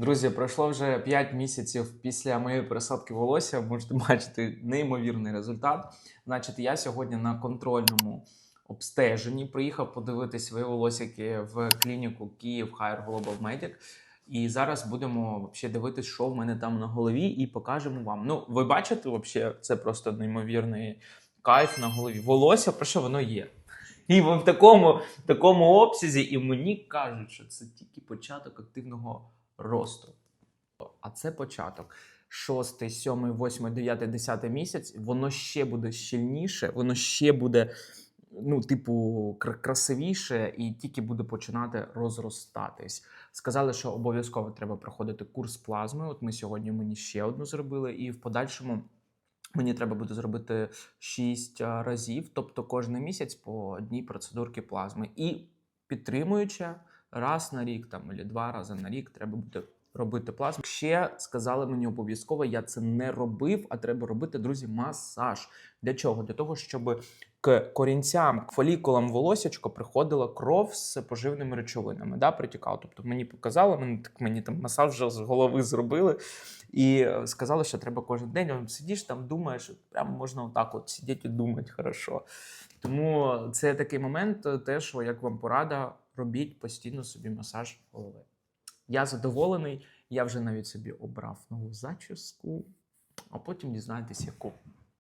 Друзі, пройшло вже 5 місяців після моєї пересадки волосся. Можете бачити неймовірний результат. Значить, я сьогодні на контрольному обстеженні приїхав подивитись своє волосики в клініку Київ Higher Global Medic. І зараз будемо взагалі дивитись, що в мене там на голові, і покажемо вам. Ну, ви бачите, взагалі, це просто неймовірний кайф на голові. Волосся, про що воно є. І в такому, такому обсязі, і мені кажуть, що це тільки початок активного росту. А це початок. Шостий, сьомий, восьмий, дев'ятий, десятий місяць, воно ще буде щільніше, воно ще буде, ну, типу, кра- красивіше і тільки буде починати розростатись. Сказали, що обов'язково треба проходити курс плазми. От ми сьогодні мені ще одну зробили, і в подальшому мені треба буде зробити 6 разів, тобто кожен місяць по одній процедурці плазми. І підтримуючи раз на рік там або два рази на рік треба буде робити плазму. Ще сказали мені обов'язково, я це не робив, а треба робити, друзі, масаж. Для чого? Для того, щоб к корінцям, к фолікулам волосячко приходила кров з поживними речовинами, да, притікала. Тобто мені показали, мені, так мені там масаж вже з голови зробили. І е, сказали, що треба кожен день. Сидиш там, думаєш, прямо можна отак от сидіти і думати хорошо. Тому це такий момент, е, те, що як вам порада, робіть постійно собі масаж голови. Я задоволений, я вже навіть собі обрав нову зачіску, а потім дізнаєтесь, яку.